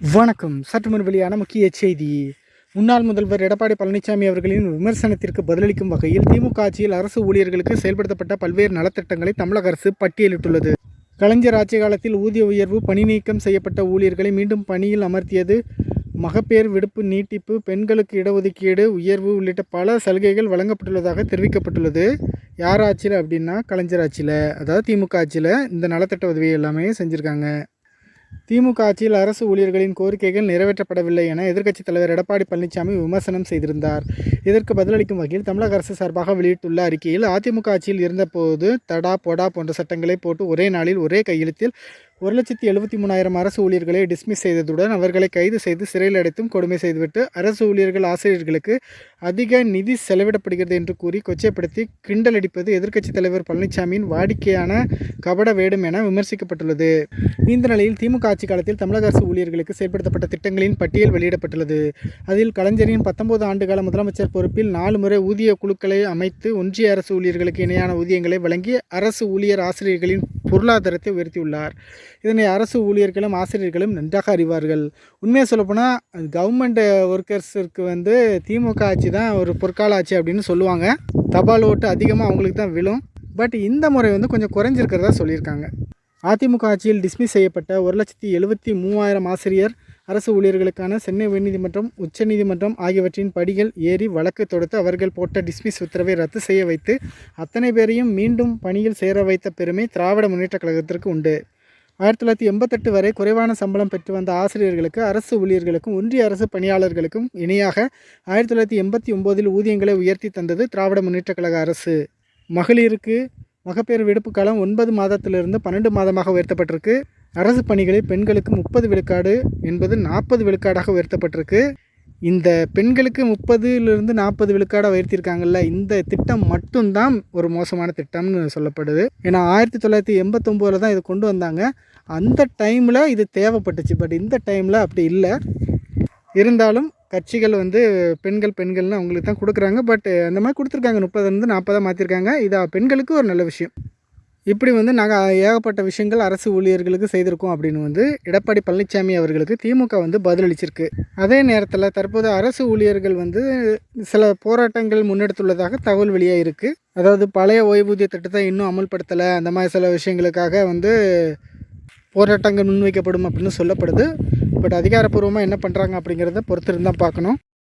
வணக்கம். சற்று முன் வெளியான முக்கிய செய்தி. முன்னாள் முதல்வர் எடப்பாடி பழனிசாமி அவர்களின் விமர்சனத்திற்கு பதிலளிக்கும் வகையில் திமுக ஆட்சியில் அரசு ஊழியர்களுக்கு செயல்படுத்தப்பட்ட பல்வேறு நலத்திட்டங்களை தமிழக அரசு பட்டியலிட்டுள்ளது. கலைஞர் ஆட்சி காலத்தில் ஊதிய உயர்வு பணி நீக்கம் செய்யப்பட்ட ஊழியர்களை மீண்டும் பணியில் அமர்த்தியது மகப்பேர் விடுப்பு நீட்டிப்பு பெண்களுக்கு இடஒதுக்கீடு உயர்வு உள்ளிட்ட பல சலுகைகள் வழங்கப்பட்டுள்ளதாக தெரிவிக்கப்பட்டுள்ளது. யார் ஆட்சியில் அப்படின்னா கலைஞர் ஆட்சியில் அதாவது திமுக ஆட்சியில் இந்த நலத்திட்ட உதவி எல்லாமே செஞ்சுருக்காங்க. திமுக ஆட்சியில் அரசு ஊழியர்களின் கோரிக்கைகள் நிறைவேற்றப்படவில்லை என எதிர்க்கட்சித் தலைவர் எடப்பாடி பழனிசாமி விமர்சனம் செய்திருந்தார். இதற்கு பதிலளிக்கும் வகையில் தமிழக அரசு சார்பாக வெளியிட்டுள்ள அறிக்கையில் அதிமுக ஆட்சியில் இருந்தபோது தடா பொடா போன்ற சட்டங்களை போட்டு ஒரே நாளில் ஒரே கையெழுத்தில் ஒரு லட்சத்தி எழுபத்தி மூணாயிரம் அரசு ஊழியர்களை டிஸ்மிஸ் செய்ததுடன் அவர்களை கைது செய்து சிறையில் அடைத்தும் கொடுமை செய்துவிட்டு அரசு ஊழியர்கள் ஆசிரியர்களுக்கு அதிக நிதி செலவிடப்படுகிறது என்று கூறி கொச்சைப்படுத்தி கிண்டலடிப்பது எதிர்க்கட்சித் தலைவர் பழனிசாமியின் வாடிக்கையான கபட வேடும் என விமர்சிக்கப்பட்டுள்ளது. இந்த நிலையில் திமுக ஆட்சி காலத்தில் தமிழக அரசு ஊழியர்களுக்கு செயல்படுத்தப்பட்ட திட்டங்களின் பட்டியல் வெளியிடப்பட்டுள்ளது. அதில் கலைஞரின் பத்தொன்பது ஆண்டுகால முதலமைச்சர் பொறுப்பில் நாலு முறை ஊதிய குழுக்களை அமைத்து ஒன்றிய அரசு ஊழியர்களுக்கு இணையான ஊதியங்களை வழங்கி அரசு ஊழியர் ஆசிரியர்களின் பொருளாதாரத்தை உயர்த்தியுள்ளார். இதனை அரசு ஊழியர்களும் ஆசிரியர்களும் நன்றாக அறிவார்கள். உண்மையை சொல்லப்போனால் கவர்மெண்ட் ஒர்க்கர்ஸுக்கு வந்து திமுக ஆட்சி தான் ஒரு பொற்கால ஆட்சி அப்படின்னு சொல்லுவாங்க. தபால் ஓட்டு அதிகமாக அவங்களுக்கு தான் விழும். பட் இந்த முறை வந்து கொஞ்சம் குறைஞ்சிருக்கிறதா சொல்லியிருக்காங்க. அதிமுக ஆட்சியில் டிஸ்மிஸ் செய்யப்பட்ட ஒரு லட்சத்தி எழுபத்தி மூவாயிரம் ஆசிரியர் அரசு ஊழியர்களுக்கான சென்னை உயர்நீதிமன்றம் உச்சநீதிமன்றம் ஆகியவற்றின் படிகள் ஏறி வழக்கு தொடுத்து அவர்கள் போட்ட டிஸ்மிஸ் உத்தரவை ரத்து செய்ய வைத்து அத்தனை பேரையும் மீண்டும் பணியில் சேர வைத்த பெருமை திராவிட முன்னேற்றக் கழகத்திற்கு உண்டு. ஆயிரத்தி தொள்ளாயிரத்தி எண்பத்தெட்டு வரை குறைவான சம்பளம் பெற்று வந்த ஆசிரியர்களுக்கு அரசு ஊழியர்களுக்கும் ஒன்றிய அரசு பணியாளர்களுக்கும் இணையாக ஆயிரத்தி தொள்ளாயிரத்தி எண்பத்தி ஒம்போதில் ஊதியங்களை உயர்த்தி தந்தது திராவிட முன்னேற்றக் கழக அரசு. மகளிருக்கு மகப்பேறு விடுப்பு காலம் ஒன்பது மாதத்திலிருந்து பன்னெண்டு மாதமாக உயர்த்தப்பட்டிருக்கு. அரசு பணிகளில் பெண்களுக்கு முப்பது விழுக்காடு என்பது நாற்பது விழுக்காடாக உயர்த்தப்பட்டிருக்கு. இந்த பெண்களுக்கு முப்பதுலேருந்து நாற்பது விழுக்காடாக உயர்த்தியிருக்காங்கல்ல இந்த திட்டம் மட்டும்தான் ஒரு மோசமான திட்டம்னு சொல்லப்படுது. ஏன்னா ஆயிரத்தி தொள்ளாயிரத்தி எண்பத்தொம்போதில் தான் இது கொண்டு வந்தாங்க. அந்த டைமில் இது தேவைப்பட்டுச்சு. பட் இந்த டைமில் அப்படி இல்லை. இருந்தாலும் கட்சிகள் வந்து பெண்கள் பெண்கள்னு அவங்களுக்கு தான் கொடுக்குறாங்க. பட் அந்த மாதிரி கொடுத்துருக்காங்க. முப்பதுலேருந்து நாற்பதாக மாற்றிருக்காங்க இது பெண்களுக்கு ஒரு நல்ல விஷயம். இப்படி வந்து நாங்கள் ஏகப்பட்ட விஷயங்கள் அரசு ஊழியர்களுக்கு செய்திருக்கோம் அப்படின்னு வந்து எடப்பாடி பழனிசாமி அவர்களுக்கு திமுக வந்து பதிலளிச்சிருக்கு. அதே நேரத்தில் தற்போது அரசு ஊழியர்கள் வந்து சில போராட்டங்கள் முன்னெடுத்துள்ளதாக தகவல் வெளியாக இருக்குது அதாவது பழைய ஓய்வூதிய திட்டத்தை இன்னும் அமல்படுத்தலை அந்த மாதிரி சில விஷயங்களுக்காக வந்து போராட்டங்கள் முன்வைக்கப்படும் அப்படின்னு சொல்லப்படுது. பட் அதிகாரப்பூர்வமாக என்ன பண்ணுறாங்க அப்படிங்கிறத பொறுத்திருந்தான் பார்க்கணும்.